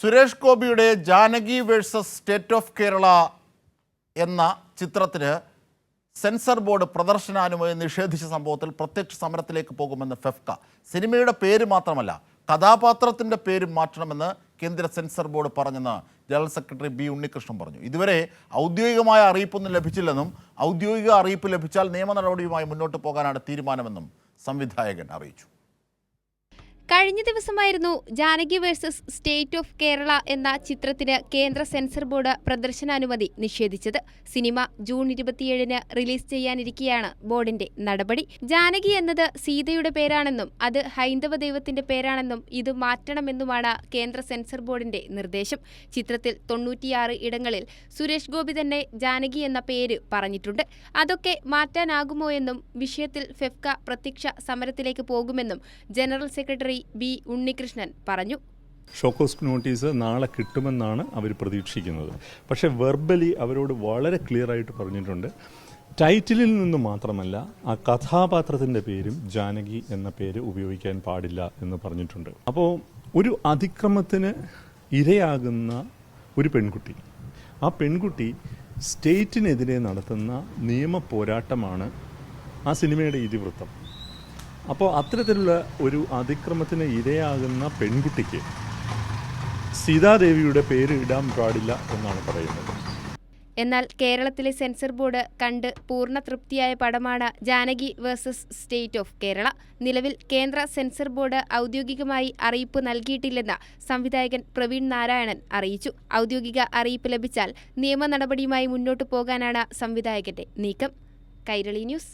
സുരേഷ് ഗോപിയുടെ Janaki versus state of Kerala എന്ന ചിത്രത്തിന് സെൻസർ ബോർഡ് പ്രദർശനാനുമതി നിഷേധിച്ച സംഭവത്തിൽ പ്രത്യക്ഷ സമരത്തിലേക്ക് പോകുമെന്ന് ഫെഫ്ക. സിനിമയുടെ പേര് മാത്രമല്ല കഥാപാത്രത്തിന്റെ പേര് മാറ്റണമെന്ന് കേന്ദ്ര സെൻസർ ബോർഡ് പറഞ്ഞെന്ന് ജനറൽ സെക്രട്ടറി ബി ഉണ്ണികൃഷ്ണൻ പറഞ്ഞു. ഇതുവരെ ഔദ്യോഗികമായ അറിയിപ്പൊന്നും ലഭിച്ചില്ലെന്നും ഔദ്യോഗിക അറിയിപ്പ് ലഭിച്ചാൽ നിയമ നടപടിയുമായി മുന്നോട്ട് പോകാനാണ് തീരുമാനമെന്നും സംവിധായകൻ അറിയിച്ചു. കഴിഞ്ഞ ദിവസമായിരുന്നു Janaki versus state of Kerala എന്ന ചിത്രത്തിന് കേന്ദ്ര സെൻസർ ബോർഡ് പ്രദർശനാനുമതി നിഷേധിച്ചത്. സിനിമ ജൂൺ ഇരുപത്തിയേഴിന് റിലീസ് ചെയ്യാനിരിക്കെയാണ് ബോർഡിന്റെ നടപടി. ജാനകി എന്നത് സീതയുടെ പേരാണെന്നും അത് ഹൈന്ദവ ദൈവത്തിന്റെ പേരാണെന്നും ഇത് മാറ്റണമെന്നുമാണ് കേന്ദ്ര സെൻസർ ബോർഡിന്റെ നിർദ്ദേശം. ചിത്രത്തിൽ തൊണ്ണൂറ്റിയാറ് ഇടങ്ങളിൽ സുരേഷ് ഗോപി തന്നെ ജാനകി എന്ന പേര് പറഞ്ഞിട്ടുണ്ട്. അതൊക്കെ മാറ്റാനാകുമോ എന്നും വിഷയത്തിൽ ഫെഫ്ക പ്രത്യക്ഷ സമരത്തിലേക്ക് പോകുമെന്നും ജനറൽ സെക്രട്ടറി ബി ഉണ്ണികൃഷ്ണൻ പറഞ്ഞു. ഷോക്കോസ് നോട്ടീസ് നാളെ കിട്ടുമെന്നാണ് അവർ പ്രതീക്ഷിക്കുന്നത്. പക്ഷേ വെർബലി അവരോട് വളരെ ക്ലിയർ ആയിട്ട് പറഞ്ഞിട്ടുണ്ട്. ടൈറ്റിലിൽ നിന്ന് മാത്രമല്ല ആ കഥാപാത്രത്തിന്റെ പേരും ജാനകി എന്ന പേര് ഉപയോഗിക്കാൻ പാടില്ല എന്ന് പറഞ്ഞിട്ടുണ്ട്. അപ്പോൾ ഒരു അതിക്രമത്തിന് ഇരയാകുന്ന ഒരു പെൺകുട്ടി. ആ പെൺകുട്ടി സ്റ്റേറ്റിനെതിരെ നടത്തുന്ന നിയമ പോരാട്ടമാണ് ആ സിനിമയുടെ ഇതിവൃത്തം. അപ്പോൾ അത്തരത്തിലുള്ള ഒരു അതിക്രമത്തിന് ഇരയാകുന്ന പെൺകുട്ടിക്ക് സീതാദേവിയുടെ പേര് ഇടാൻ പാടില്ല എന്നാണ് പറയുന്നത്. എന്നാൽ കേരളത്തിലെ സെൻസർ ബോർഡ് കണ്ട് പൂർണ തൃപ്തിയായ പടമാണ് Janaki versus state of Kerala. നിലവിൽ കേന്ദ്ര സെൻസർ ബോർഡ് ഔദ്യോഗികമായി അറിയിപ്പ് നൽകിയിട്ടില്ലെന്ന് സംവിധായകൻ പ്രവീൺ നാരായണൻ അറിയിച്ചു. ഔദ്യോഗിക അറിയിപ്പ് ലഭിച്ചാൽ നിയമ നടപടിയുമായി മുന്നോട്ടു പോകാനാണ് സംവിധായകന്റെ നീക്കം. കൈരളി ന്യൂസ്